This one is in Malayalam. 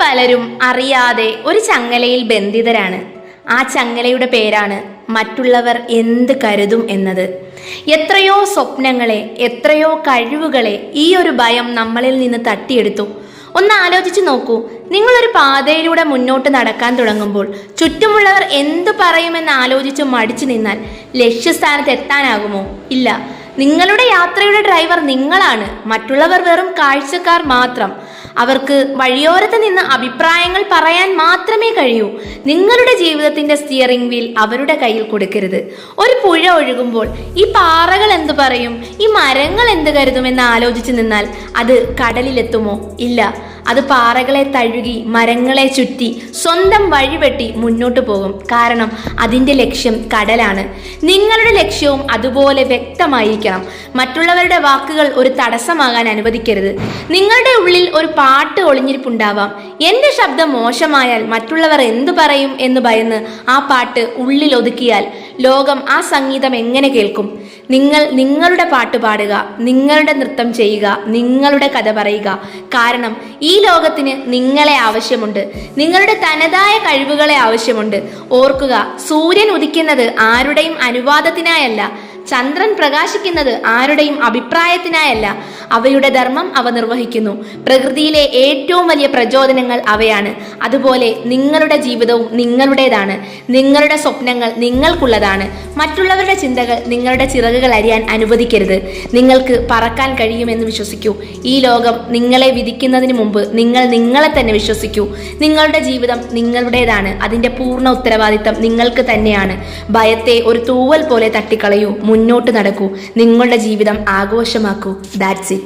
പലരും അറിയാതെ ഒരു ചങ്ങലയിൽ ബന്ധിതരാണ്. ആ ചങ്ങലയുടെ പേരാണ് മറ്റുള്ളവർ എന്ത് കരുതും എന്നത്. എത്രയോ സ്വപ്നങ്ങളെ എത്രയോ കഴിവുകളെ ഈ ഒരു ഭയം നമ്മളിൽ നിന്ന് തട്ടിയെടുത്തു. ഒന്ന് ആലോചിച്ച് നോക്കൂ. നിങ്ങളൊരു പാതയിലൂടെ മുന്നോട്ട് നടക്കാൻ തുടങ്ങുമ്പോൾ ചുറ്റുമുള്ളവർ എന്തു പറയുമെന്ന് ആലോചിച്ച് മടിച്ചു നിന്നാൽ ലക്ഷ്യസ്ഥാനത്ത് എത്താനാകുമോ? ഇല്ല. നിങ്ങളുടെ യാത്രയുടെ ഡ്രൈവർ നിങ്ങളാണ്. മറ്റുള്ളവർ വെറും കാഴ്ചക്കാർ മാത്രം. അവർക്ക് വഴിയോരത്ത് നിന്ന് അഭിപ്രായങ്ങൾ പറയാൻ മാത്രമേ കഴിയൂ. നിങ്ങളുടെ ജീവിതത്തിന്റെ സ്റ്റിയറിംഗ് വീൽ അവരുടെ കയ്യിൽ കൊടുക്കരുത്. ഒരു പുഴ ഒഴുകുമ്പോൾ ഈ പാറകൾ എന്തു പറയും? ഈ മരങ്ങൾ എന്ത് കരുതുമെന്ന് ആലോചിച്ച് നിന്നാൽ അത് കടലിലെത്തുമോ? ഇല്ല. അത് പാറകളെ തഴുകി മരങ്ങളെ ചുറ്റി സ്വന്തം വഴിവെട്ടി മുന്നോട്ട് പോകും. കാരണം അതിന്റെ ലക്ഷ്യം കടലാണ്. നിങ്ങളുടെ ലക്ഷ്യവും അതുപോലെ വ്യക്തമായിരിക്കണം. മറ്റുള്ളവരുടെ വാക്കുകൾ ഒരു തടസ്സമാകാൻ അനുവദിക്കരുത്. നിങ്ങളുടെ ഉള്ളിൽ ഒരു പാട്ട് ഒളിഞ്ഞിരിപ്പുണ്ടാവാം. എന്റെ ശബ്ദം മോശമായാൽ മറ്റുള്ളവർ എന്തു പറയും എന്ന് ഭയന്ന് ആ പാട്ട് ഉള്ളിൽ ഒതുക്കിയാൽ ലോകം ആ സംഗീതം എങ്ങനെ കേൾക്കും? നിങ്ങൾ നിങ്ങളുടെ പാട്ട് പാടുക നിങ്ങളുടെ നൃത്തം ചെയ്യുക നിങ്ങളുടെ കഥ പറയുക. കാരണം ഈ ലോകത്തിന് നിങ്ങളെ ആവശ്യമുണ്ട്. നിങ്ങളുടെ തനതായ കഴിവുകളെ ആവശ്യമുണ്ട്. ഓർക്കുക സൂര്യൻ ഉദിക്കുന്നത് ആരുടെയും അനുവാദത്തിനായല്ല. ചന്ദ്രൻ പ്രകാശിക്കുന്നത് ആരുടെയും അഭിപ്രായത്തിനായല്ല. അവയുടെ ധർമ്മം അവ നിർവഹിക്കുന്നു. പ്രകൃതിയിലെ ഏറ്റവും വലിയ പ്രചോദനങ്ങൾ അവയാണ്. അതുപോലെ നിങ്ങളുടെ ജീവിതവും നിങ്ങളുടേതാണ്. നിങ്ങളുടെ സ്വപ്നങ്ങൾ നിങ്ങൾക്കുള്ളതാണ്. മറ്റുള്ളവരുടെ ചിന്തകൾ നിങ്ങളുടെ ചിറകുകൾ അരിയാൻ അനുവദിക്കരുത്. നിങ്ങൾക്ക് പറക്കാൻ കഴിയുമെന്ന് വിശ്വസിക്കൂ. ഈ ലോകം നിങ്ങളെ വിധിക്കുന്നതിന് മുമ്പ് നിങ്ങൾ നിങ്ങളെ തന്നെ വിശ്വസിക്കൂ. നിങ്ങളുടെ ജീവിതം നിങ്ങളുടേതാണ്. അതിന്റെ പൂർണ ഉത്തരവാദിത്തം നിങ്ങൾക്ക് തന്നെയാണ്. ഭയത്തെ ഒരു തൂവൽ പോലെ തട്ടിക്കളയൂ. മുന്നോട്ട് നടക്കൂ. നിങ്ങളുടെ ജീവിതം ആഘോഷമാക്കൂ. ദാറ്റ്സ്